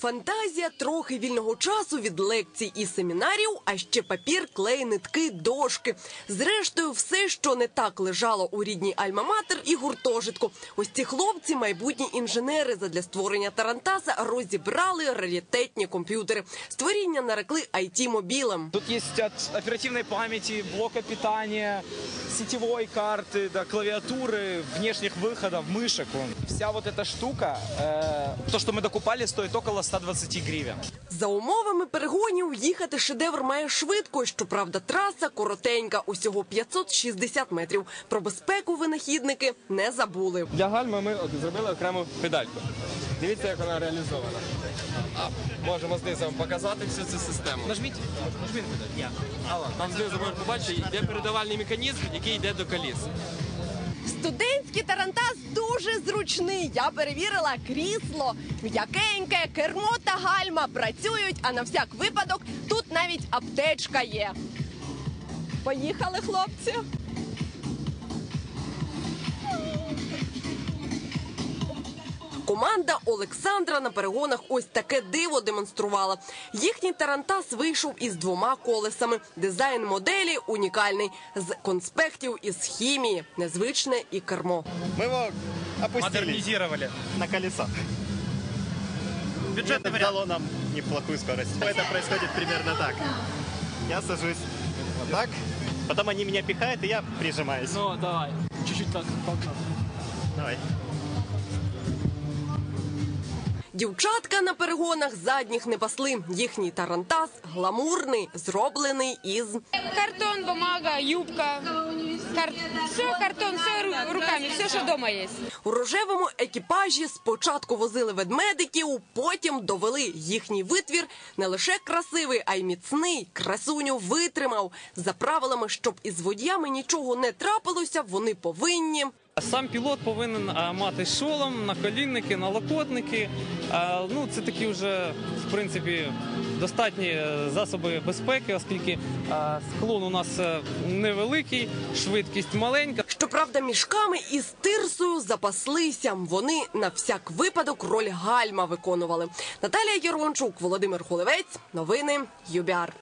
Фантазія, трохи вільного часу від лекцій і семінарів, а ще папір, клей, нитки, дошки. Зрештою, все, що не так лежало у рідній Альма-Матер і гуртожитку. Ось ці хлопці, майбутні інженери, задля створення Тарантаса розібрали раритетні комп'ютери. Створіння нарекли it мобілем Тут есть от оперативной памяти, блока питания, сетевой карты, до клавиатуры, внешних выходов, мышек. вон. Вся вот эта штука, э, то, что мы докупали, стоит около 120 гривен. За умовами перегонів їхати шедевр має швидко. Щоправда, траса коротенька, усього 560 метрів. Про безпеку винахідники не забули. Для гальми ми зробили окрему педальку. Дивіться, як вона реалізована. А, можемо знизу вам показати всю цю систему. Нажміть. Нажміть. Алла, там знизу можна побачити, йде передавальний механізм, який йде до коліс. Студентський тарантас дуже зручний. Я перевірила крісло, м'якеньке, кермо та гальма працюють. А на всяк випадок тут навіть аптечка є. Поїхали, хлопці. Команда Олександра на перегонах ось таке диво демонструвала. Їхній тарантас вийшов із двома колесами. Дизайн моделі унікальний з конспектів із хімії, незвичне і кермо. Мы его опустили Модернизировали. на колесо. Бюджетный Это дало нам неплохую скорость. Это происходит примерно так. Я сажусь вот так, потом они меня пихают, и я прижимаюсь. Ну, давай. Чуть-чуть так. Давай. Дівчатка на перегонах задніх не пасли. Їхній тарантас гламурний, зроблений із Картон, бумага, юбка. Кар... Все картон, все руками, все, що вдома є. у рожевому екіпажі. Спочатку возили ведмедиків, потім довели їхній витвір не лише красивий, а й міцний. Красуню витримав за правилами, щоб із водіями нічого не трапилося. Вони повинні. Сам пілот повинен мати шолом, наколінники, налокотники. А, ну, це такі вже, в принципі, достатні е, засоби безпеки, оскільки склон у нас е, невеликий, швидкість маленька. Щоправда, мішками із тирсою запаслися. Вони на всяк випадок роль гальма виконували. Наталія Єрончук, Володимир Холевець. Новини ЮБІАР.